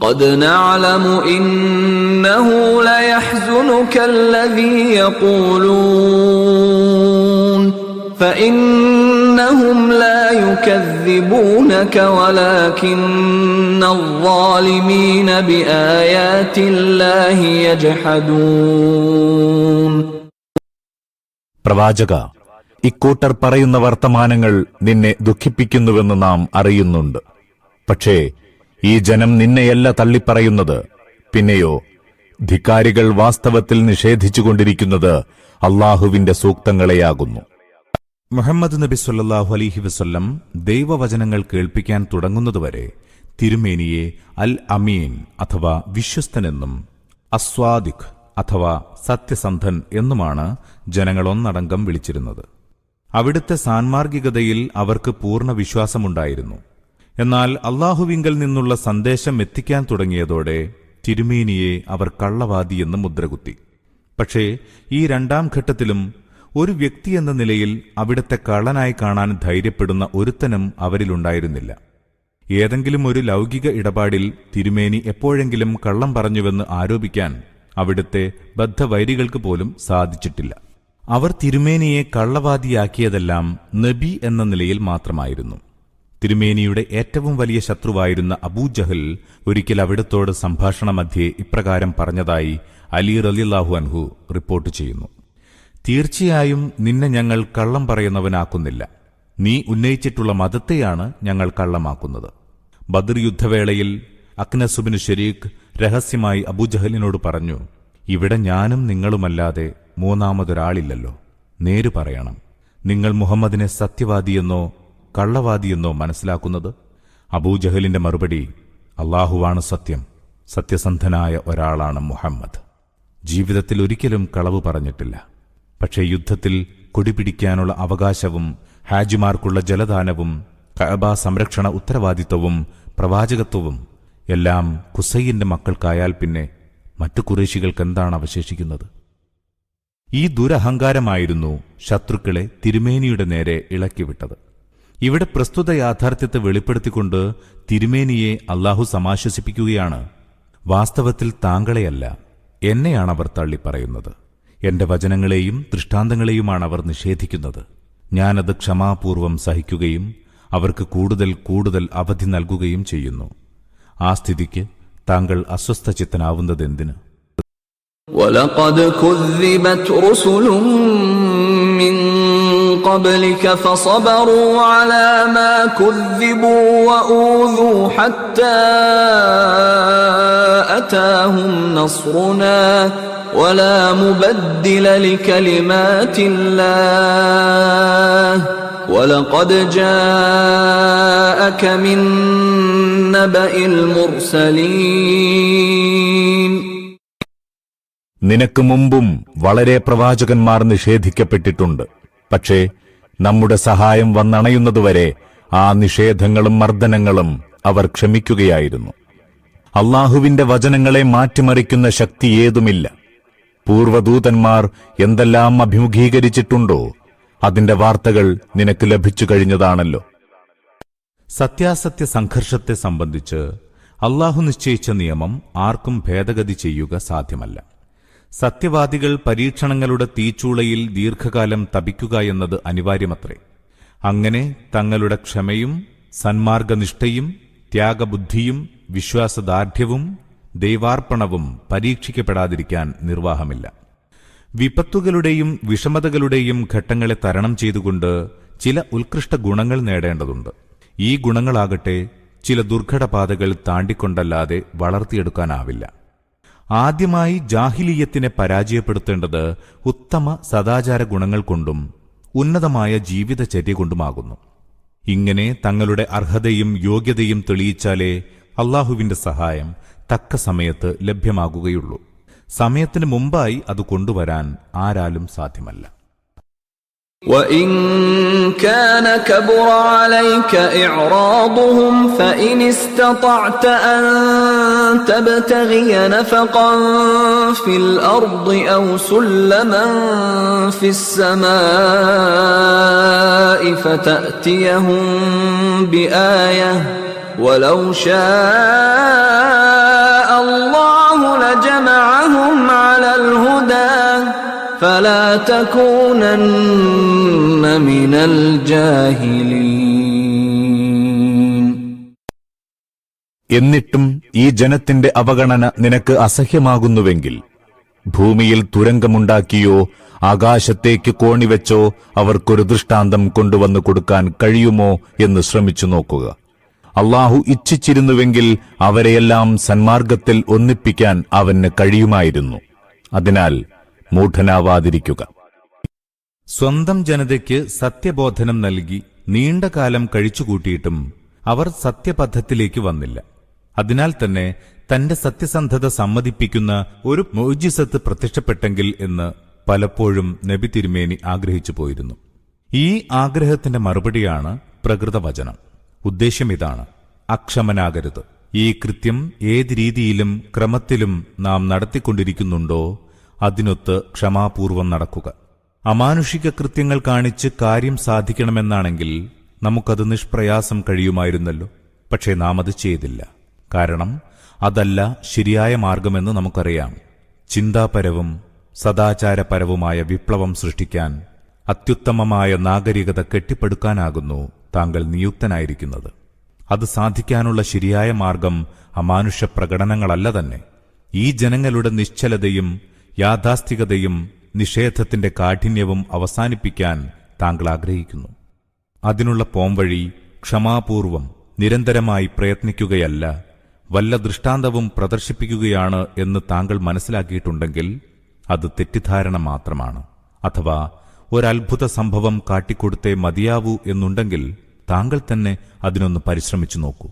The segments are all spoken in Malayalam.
قد نعلم إنه ليحزنك الذي يقولون فإنهم لا يكذبونك ولكن الظالمين بآيات الله يجحدون പ്രവാചക ഇക്കൂട്ടർ പറയുന്ന വർത്തമാനങ്ങൾ നിന്നെ ദുഃഖിപ്പിക്കുന്നുവെന്ന് നാം അറിയുന്നുണ്ട് പക്ഷേ ഈ ജനം നിന്നെയല്ല തള്ളിപ്പറയുന്നത്. പിന്നെയോ ധിക്കാരികൾ വാസ്തവത്തിൽ നിഷേധിച്ചുകൊണ്ടിരിക്കുന്നത് അള്ളാഹുവിന്റെ സൂക്തങ്ങളെയാകുന്നു. മുഹമ്മദ് നബി സല്ലാഹു അലഹി വസ്ല്ലം ദൈവവചനങ്ങൾ കേൾപ്പിക്കാൻ തുടങ്ങുന്നതുവരെ തിരുമേനിയെ അൽ അമീൻ അഥവാ വിശ്വസ്തനെന്നും അസ്വാദിഖ് അഥവാ സത്യസന്ധൻ എന്നുമാണ് ജനങ്ങൾ ഒന്നടങ്കം വിളിച്ചിരുന്നത്. അവിടുത്തെ സാൻമാർഗികതയിൽ അവർക്ക് പൂർണ വിശ്വാസമുണ്ടായിരുന്നു. എന്നാൽ അള്ളാഹുവിങ്കൽ നിന്നുള്ള സന്ദേശം എത്തിക്കാൻ തുടങ്ങിയതോടെ തിരുമേനിയെ അവർ കള്ളവാദിയെന്ന് മുദ്രകുത്തി. പക്ഷേ ഈ രണ്ടാം ഘട്ടത്തിലും ഒരു വ്യക്തി എന്ന നിലയിൽ അവിടത്തെ കള്ളനായി കാണാൻ ധൈര്യപ്പെടുന്ന ഒരുത്തനും അവരിലുണ്ടായിരുന്നില്ല. ഏതെങ്കിലും ഒരു ലൗകിക ഇടപാടിൽ തിരുമേനി എപ്പോഴെങ്കിലും കള്ളം പറഞ്ഞുവെന്ന് ആരോപിക്കാൻ അവിടുത്തെ ബദ്ധവൈരികൾക്ക് പോലും സാധിച്ചിട്ടില്ല. അവർ തിരുമേനിയെ കള്ളവാദിയാക്കിയതെല്ലാം നബി എന്ന നിലയിൽ മാത്രമായിരുന്നു. തിരുമേനിയുടെ ഏറ്റവും വലിയ ശത്രുവായിരുന്ന അബൂജഹൽ ഒരിക്കൽ അവിടത്തോട് സംഭാഷണ മധ്യേ ഇപ്രകാരം പറഞ്ഞതായി അലി റലില്ലാഹു അൻഹു റിപ്പോർട്ട് ചെയ്യുന്നു. തീർച്ചയായും നിന്നെ ഞങ്ങൾ കള്ളം പറയുന്നവനാക്കുന്നില്ല. നീ ഉന്നയിച്ചിട്ടുള്ള മതത്തെയാണ് ഞങ്ങൾ കള്ളമാക്കുന്നത്. ബദർ യുദ്ധവേളയിൽ അക്നസുബിന് ഷെരീഖ് രഹസ്യമായി അബൂജഹലിനോട് പറഞ്ഞു ഇവിടെ ഞാനും നിങ്ങളുമല്ലാതെ മൂന്നാമതൊരാളില്ലല്ലോ. നേര് പറയണം. നിങ്ങൾ മുഹമ്മദിനെ സത്യവാദിയെന്നോ കള്ളവാദിയെന്നോ മനസ്സിലാക്കുന്നത്? അബൂജഹലിന്റെ മറുപടി അള്ളാഹുവാണ് സത്യം. സത്യസന്ധനായ ഒരാളാണ് മുഹമ്മദ്. ജീവിതത്തിൽ ഒരിക്കലും കളവ് പറഞ്ഞിട്ടില്ല. പക്ഷേ യുദ്ധത്തിൽ കൊടിപിടിക്കാനുള്ള അവകാശവും ഹാജിമാർക്കുള്ള ജലദാനവും കഅബ സംരക്ഷണ ഉത്തരവാദിത്വവും പ്രവാചകത്വവും എല്ലാം കുസൈന്റെ മക്കൾക്കായാൽ പിന്നെ മറ്റു കുറേശികൾക്ക് എന്താണ് അവശേഷിക്കുന്നത്? ഈ ദുരഹങ്കാരമായിരുന്നു ശത്രുക്കളെ തിരുമേനിയുടെ നേരെ ഇളക്കിവിട്ടത്. ഇവിടെ പ്രസ്തുത യാഥാർത്ഥ്യത്തെ വെളിപ്പെടുത്തിക്കൊണ്ട് തിരുമേനിയെ അള്ളാഹു സമാശ്വസിപ്പിക്കുകയാണ് വാസ്തവത്തിൽ താങ്കളെയല്ല എന്നെയാണ് അവർ തള്ളിപ്പറയുന്നത് എന്റെ വചനങ്ങളെയും ദൃഷ്ടാന്തങ്ങളെയുമാണ് അവർ നിഷേധിക്കുന്നത് ഞാനത് ക്ഷമാപൂർവം സഹിക്കുകയും അവർക്ക് കൂടുതൽ കൂടുതൽ അവധി നൽകുകയും ചെയ്യുന്നു ആ സ്ഥിതിക്ക് താങ്കൾ അസ്വസ്ഥചിത്തനാവുന്നതെന്തിന് ولقد كذبت رسل من قبلك فصبروا على ما كذبوا وأوذوا حتى أتاهم نصرنا ولا مبدل لكلمات الله ولقد جاءك من نبأ المرسلين നിനക്ക് മുമ്പും വളരെ പ്രവാചകന്മാർ നിഷേധിക്കപ്പെട്ടിട്ടുണ്ട് പക്ഷേ നമ്മുടെ സഹായം വന്നണയുന്നതുവരെ ആ നിഷേധങ്ങളും മർദ്ദനങ്ങളും അവർ ക്ഷമിക്കുകയായിരുന്നു. അള്ളാഹുവിന്റെ വചനങ്ങളെ മാറ്റിമറിക്കുന്ന ശക്തി ഏതുമില്ല. പൂർവദൂതന്മാർ എന്തെല്ലാം അഭിമുഖീകരിച്ചിട്ടുണ്ടോ? അതിന്റെ വാർത്തകൾ നിനക്ക് ലഭിച്ചു കഴിഞ്ഞതാണല്ലോ. സത്യാസത്യ സംഘർഷത്തെ സംബന്ധിച്ച് അള്ളാഹു നിശ്ചയിച്ച നിയമം ആർക്കും ഭേദഗതി ചെയ്യുക സാധ്യമല്ല. സത്യവാദികൾ പരീക്ഷണങ്ങളുടെ തീച്ചൂളയിൽ ദീർഘകാലം തപിക്കുക എന്നത് അനിവാര്യമത്രേ. അങ്ങനെ തങ്ങളുടെ ക്ഷമയും സന്മാർഗനിഷ്ഠയും ത്യാഗബുദ്ധിയും വിശ്വാസദാർഢ്യവും ദൈവാർപ്പണവും പരീക്ഷിക്കപ്പെടാതിരിക്കാൻ നിർവാഹമില്ല. വിപത്തുകളുടെയും വിഷമതകളുടെയും ഘട്ടങ്ങളെ തരണം ചെയ്തുകൊണ്ട് ചില ഉത്കൃഷ്ട ഗുണങ്ങൾ നേടേണ്ടതുണ്ട്. ഈ ഗുണങ്ങളാകട്ടെ ചില ദുർഘടപാതകൾ താണ്ടിക്കൊണ്ടല്ലാതെ വളർത്തിയെടുക്കാനാവില്ല. ആദ്യമായി ജാഹിലീയത്തിനെ പരാജയപ്പെടുത്തേണ്ടത് ഉത്തമ സദാചാര ഗുണങ്ങൾ കൊണ്ടും ഉന്നതമായ ജീവിതചര്യ കൊണ്ടുമാകുന്നു. ഇങ്ങനെ തങ്ങളുടെ അർഹതയും യോഗ്യതയും തെളിയിച്ചാലേ അള്ളാഹുവിന്റെ സഹായം തക്ക സമയത്ത് ലഭ്യമാകുകയുള്ളൂ. സമയത്തിന് മുമ്പായി അത് കൊണ്ടുവരാൻ ആരാലും സാധ്യമല്ല. وإن كان كبر عليك إعراضهم فإن استطعت أن تبتغي نفقا في الأرض أو سلما في السماء فتأتيهم بآية ولو شاء فلا تكونن من الجاهلين എന്നിട്ടും ഈ ജനത്തിന്റെ അവഗണന നിനക്ക് അസഹ്യമാകുന്നുവെങ്കിൽ ഭൂമിയിൽ തുരങ്കമുണ്ടാക്കിയോ ആകാശത്തേക്ക് കോണിവെച്ചോ അവർക്കൊരു ദൃഷ്ടാന്തം കൊണ്ടുവന്നു കൊടുക്കാൻ കഴിയുമോ എന്ന് ശ്രമിച്ചു നോക്കുക അള്ളാഹു ഇച്ഛിച്ചിരുന്നുവെങ്കിൽ അവരെയെല്ലാം സന്മാർഗത്തിൽ ഒന്നിപ്പിക്കാൻ അവന് കഴിയുമായിരുന്നു അതിനാൽ മൂഢനാവാതിരിക്കുക. സ്വന്തം ജനതയ്ക്ക് സത്യബോധനം നൽകി നീണ്ടകാലം കഴിച്ചുകൂട്ടിയിട്ടും അവർ സത്യപഥത്തിലേക്ക് വന്നില്ല. അതിനാൽ തന്നെ തന്റെ സത്യസന്ധത സമ്മതിപ്പിക്കുന്ന ഒരു മോജിസത്ത് പ്രത്യക്ഷപ്പെട്ടെങ്കിൽ എന്ന് പലപ്പോഴും നബി തിരുമേനി ആഗ്രഹിച്ചു പോയിരുന്നു. ഈ ആഗ്രഹത്തിന്റെ മറുപടിയാണ് പ്രകൃതവചനം. ഉദ്ദേശ്യം ഇതാണ്. അക്ഷമനാകരുത്. ഈ കൃത്യം ഏത് രീതിയിലും ക്രമത്തിലും നാം നടത്തിക്കൊണ്ടിരിക്കുന്നുണ്ടോ അതിനൊത്ത് ക്ഷമാപൂർവം നടക്കുക. അമാനുഷിക കൃത്യങ്ങൾ കാണിച്ച് കാര്യം സാധിക്കണമെന്നാണെങ്കിൽ നമുക്കത് നിഷ്പ്രയാസം കഴിയുമായിരുന്നല്ലോ. പക്ഷേ നാം അത് ചെയ്തില്ല. കാരണം അതല്ല ശരിയായ മാർഗമെന്ന് നമുക്കറിയാം. ചിന്താപരവും സദാചാരപരവുമായ വിപ്ലവം സൃഷ്ടിക്കാൻ അത്യുത്തമമായ നാഗരികത കെട്ടിപ്പടുക്കാനാകുന്നു താങ്കൾ നിയുക്തനായിരിക്കുന്നത്. അത് സാധിക്കാനുള്ള ശരിയായ മാർഗം അമാനുഷ്യ പ്രകടനങ്ങളല്ല തന്നെ. ഈ ജനങ്ങളുടെ നിശ്ചലതയും യാഥാസ്ഥികതയും നിഷേധത്തിന്റെ കാഠിന്യവും അവസാനിപ്പിക്കാൻ താങ്കൾ ആഗ്രഹിക്കുന്നു. അതിനുള്ള പോംവഴി ക്ഷമാപൂർവം നിരന്തരമായി പ്രയത്നിക്കുകയല്ല വല്ല ദൃഷ്ടാന്തവും പ്രദർശിപ്പിക്കുകയാണ് എന്ന് താങ്കൾ മനസ്സിലാക്കിയിട്ടുണ്ടെങ്കിൽ അത് തെറ്റിദ്ധാരണ മാത്രമാണ്. അഥവാ ഒരത്ഭുത സംഭവം കാട്ടിക്കൊടുത്തേ മതിയാവൂ എന്നുണ്ടെങ്കിൽ താങ്കൾ തന്നെ അതിനൊന്ന് പരിശ്രമിച്ചു നോക്കൂ.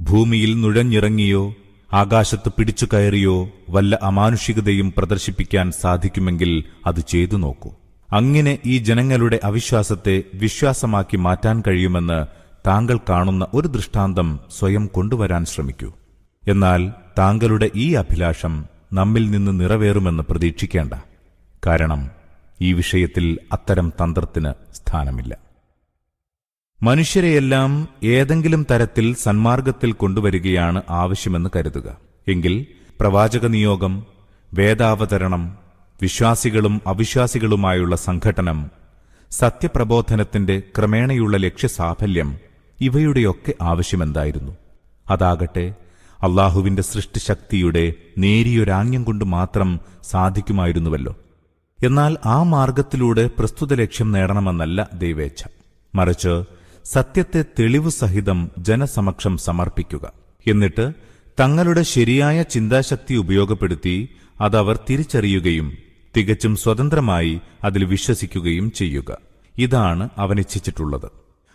ഭൂമിയിൽ നുഴഞ്ഞിറങ്ങിയോ ആകാശത്ത് പിടിച്ചു കയറിയോ വല്ല അമാനുഷികതയും പ്രദർശിപ്പിക്കാൻ സാധിക്കുമെങ്കിൽ അത് ചെയ്തു നോക്കൂ. അങ്ങനെ ഈ ജനങ്ങളുടെ അവിശ്വാസത്തെ വിശ്വാസമാക്കി മാറ്റാൻ കഴിയുമെന്ന് താങ്കൾ കാണുന്ന ഒരു ദൃഷ്ടാന്തം സ്വയം കൊണ്ടുവരാൻ ശ്രമിക്കൂ. എന്നാൽ താങ്കളുടെ ഈ അഭിലാഷം നമ്മിൽ നിന്ന് നിറവേറുമെന്ന് പ്രതീക്ഷിക്കേണ്ട. കാരണം ഈ വിഷയത്തിൽ അത്തരം തന്ത്രത്തിന് സ്ഥാനമില്ല. മനുഷ്യരെയെല്ലാം ഏതെങ്കിലും തരത്തിൽ സന്മാർഗത്തിൽ കൊണ്ടുവരികയാണ് ആവശ്യമെന്ന് കരുതുക. എങ്കിൽ പ്രവാചക നിയോഗം വേദാവതരണം വിശ്വാസികളും അവിശ്വാസികളുമായുള്ള സംഘടനം സത്യപ്രബോധനത്തിന്റെ ക്രമേണയുള്ള ലക്ഷ്യസാഫല്യം ഇവയുടെയൊക്കെ ആവശ്യമെന്തായിരുന്നു. അതാകട്ടെ അള്ളാഹുവിന്റെ സൃഷ്ടിശക്തിയുടെ നേരിയൊരാംഗ്യം കൊണ്ട് മാത്രം സാധിക്കുമായിരുന്നുവല്ലോ. എന്നാൽ ആ മാർഗത്തിലൂടെ പ്രസ്തുത ലക്ഷ്യം നേടണമെന്നല്ല ദൈവേച്ഛ. മറിച്ച് സത്യത്തെ തെളിവ് സഹിതം ജനസമക്ഷം സമർപ്പിക്കുക. എന്നിട്ട് തങ്ങളുടെ ശരിയായ ചിന്താശക്തി ഉപയോഗപ്പെടുത്തി അതവർ തിരിച്ചറിയുകയും തികച്ചും സ്വതന്ത്രമായി അതിൽ വിശ്വസിക്കുകയും ചെയ്യുക. ഇതാണ് അവനിച്ഛിച്ചിട്ടുള്ളത്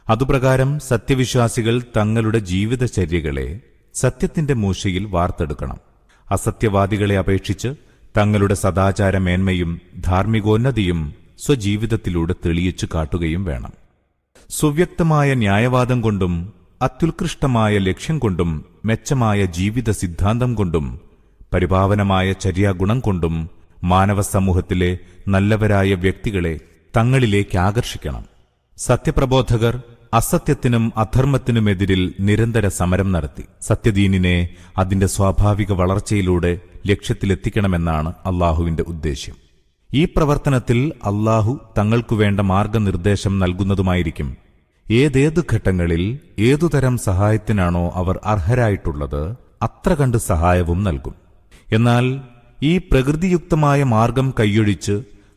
അതുപ്രകാരം സത്യവിശ്വാസികൾ തങ്ങളുടെ ജീവിതചര്യകളെ സത്യത്തിന്റെ മൂശയിൽ വാർത്തെടുക്കണം. അസത്യവാദികളെ അപേക്ഷിച്ച് തങ്ങളുടെ സദാചാര മേന്മയും ധാർമ്മികോന്നതിയും സ്വജീവിതത്തിലൂടെ തെളിയിച്ചു കാട്ടുകയും വേണം. സുവ്യക്തമായ ന്യായവാദം കൊണ്ടും അത്യുത്കൃഷ്ടമായ ലക്ഷ്യം കൊണ്ടും മെച്ചമായ ജീവിത സിദ്ധാന്തം കൊണ്ടും പരിപാവനമായ ചര്യാഗുണം കൊണ്ടും മാനവ സമൂഹത്തിലെ നല്ലവരായ വ്യക്തികളെ തങ്ങളിലേക്ക് ആകർഷിക്കണം. സത്യപ്രബോധകർ അസത്യത്തിനും അധർമ്മത്തിനുമെതിരിൽ നിരന്തര സമരം നടത്തി. സത്യദീനിനെ അതിന്റെ സ്വാഭാവിക വളർച്ചയിലൂടെ ലക്ഷ്യത്തിലെത്തിക്കണമെന്നാണ് അള്ളാഹുവിന്റെ ഉദ്ദേശ്യം. ഈ പ്രവർത്തനത്തിൽ അള്ളാഹു തങ്ങൾക്കു വേണ്ട മാർഗനിർദ്ദേശം നൽകുന്നതുമായിരിക്കും. ഏതേത് ഘട്ടങ്ങളിൽ ഏതുതരം സഹായത്തിനാണോ അവർ അർഹരായിട്ടുള്ളത് അത്ര കണ്ട് സഹായവും നൽകും. എന്നാൽ ഈ പ്രകൃതിയുക്തമായ മാർഗം കൈയൊഴിച്ച്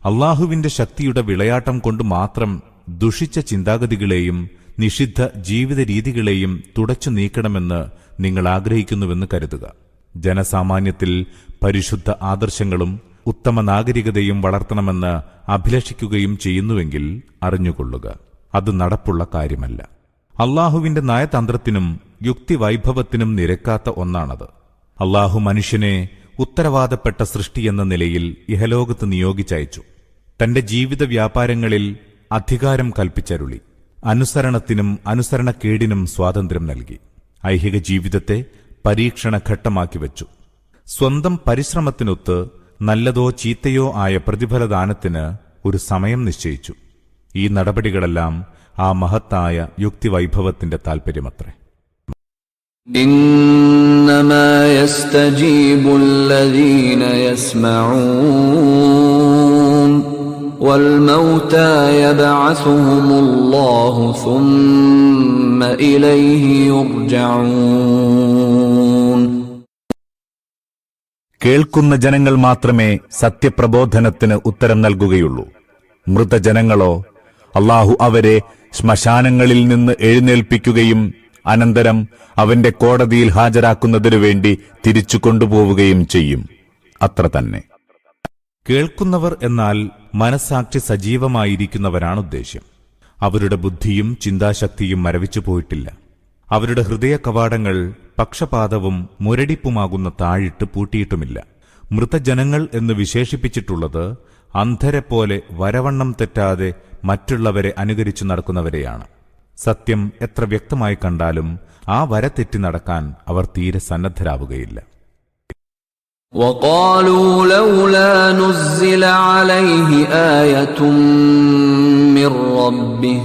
അള്ളാഹുവിന്റെ ശക്തിയുടെ വിളയാട്ടം കൊണ്ട് മാത്രം ദുഷിച്ച ചിന്താഗതികളെയും നിഷിദ്ധ ജീവിത രീതികളെയും തുടച്ചു നീക്കണമെന്ന് നിങ്ങൾ ആഗ്രഹിക്കുന്നുവെന്ന് കരുതുക. ജനസാമാന്യത്തിൽ പരിശുദ്ധ ആദർശങ്ങളും ഉത്തമ നാഗരികതയും വളർത്തണമെന്ന് അഭിലഷിക്കുകയും ചെയ്യുന്നുവെങ്കിൽ അറിഞ്ഞുകൊള്ളുക. അത് നടപ്പുള്ള കാര്യമല്ല. അള്ളാഹുവിന്റെ നയതന്ത്രത്തിനും യുക്തിവൈഭവത്തിനും നിരക്കാത്ത ഒന്നാണത്. അള്ളാഹു മനുഷ്യനെ ഉത്തരവാദപ്പെട്ട സൃഷ്ടിയെന്ന നിലയിൽ ഇഹലോകത്ത് നിയോഗിച്ചയച്ചു. തന്റെ ജീവിത വ്യാപാരങ്ങളിൽ അധികാരം കൽപ്പിച്ചരുളി. അനുസരണത്തിനും അനുസരണക്കേടിനും സ്വാതന്ത്ര്യം നൽകി. ഐഹിക ജീവിതത്തെ പരീക്ഷണഘട്ടമാക്കി വച്ചു. സ്വന്തം പരിശ്രമത്തിനൊത്ത് നല്ലതോ ചീത്തയോ ആയ പ്രതിഫലദാനത്തിന് ഒരു സമയം നിശ്ചയിച്ചു ഈ നടപടികളെല്ലാം ആ മഹത്തായ യുക്തിവൈഭവത്തിന്റെ താൽപര്യമത്രേ إنما يستجيب الذين يسمعون الموتى يبعثهم الله ثم إليه يرجعون കേൾക്കുന്ന ജനങ്ങൾ മാത്രമേ സത്യപ്രബോധനത്തിന് ഉത്തരം നൽകുകയുള്ളൂ. മൃതജനങ്ങളോ അള്ളാഹു അവരെ ശ്മശാനങ്ങളിൽ നിന്ന് എഴുന്നേൽപ്പിക്കുകയും അനന്തരം അവന്റെ കോടതിയിൽ ഹാജരാക്കുന്നതിനു വേണ്ടി തിരിച്ചു കൊണ്ടുപോവുകയും ചെയ്യും. അത്ര തന്നെ. കേൾക്കുന്നവർ എന്നാൽ മനസാക്ഷി സജീവമായിരിക്കുന്നവരാണ് ഉദ്ദേശ്യം അവരുടെ ബുദ്ധിയും ചിന്താശക്തിയും മരവിച്ചു പോയിട്ടില്ല. അവരുടെ ഹൃദയ കവാടങ്ങൾ പക്ഷപാതവും മുരടിപ്പുമാകുന്ന താഴിട്ട് പൂട്ടിയിട്ടുമില്ല മൃതജനങ്ങൾ എന്ന് വിശേഷിപ്പിച്ചിട്ടുള്ളത് അന്ധരെപ്പോലെ വരവണ്ണം തെറ്റാതെ മറ്റുള്ളവരെ അനുകരിച്ചു നടക്കുന്നവരെയാണ് സത്യം എത്ര വ്യക്തമായി കണ്ടാലും ആ വര തെറ്റി നടക്കാൻ അവർ തീരെ സന്നദ്ധരാവുകയില്ല وقالوا لولا نزل عليه آية من ربه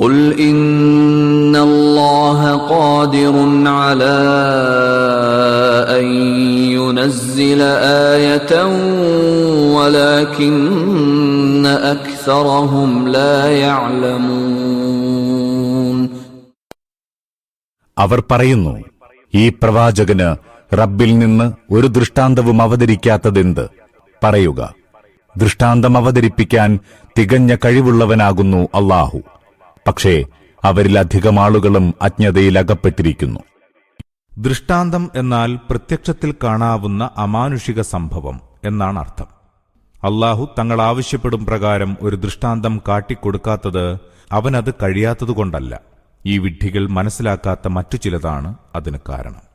قل إن الله قادر على أن ينزل آية ولكن أكثرهم لا يعلمون അവർ പറയുന്നു ഈ പ്രവാചകന് റബ്ബിൽ നിന്ന് ഒരു ദൃഷ്ടാന്തവും അവതരിക്കാത്തതെന്ത് പറയുക ദൃഷ്ടാന്തം അവതരിപ്പിക്കാൻ തികഞ്ഞ കഴിവുള്ളവനാകുന്നു അള്ളാഹു പക്ഷേ അവരിലധികം ആളുകളും അജ്ഞതയിൽ അകപ്പെട്ടിരിക്കുന്നു ദൃഷ്ടാന്തം എന്നാൽ പ്രത്യക്ഷത്തിൽ കാണാവുന്ന അമാനുഷിക സംഭവം എന്നാണ് അർത്ഥം. അള്ളാഹു തങ്ങൾ ആവശ്യപ്പെടും പ്രകാരം ഒരു ദൃഷ്ടാന്തം കാട്ടിക്കൊടുക്കാത്തത് അവനത് കഴിയാത്തതുകൊണ്ടല്ല. ഈ വിഡ്ഢികൾ മനസ്സിലാക്കാത്ത മറ്റു ചിലതാണ് അതിന് കാരണം.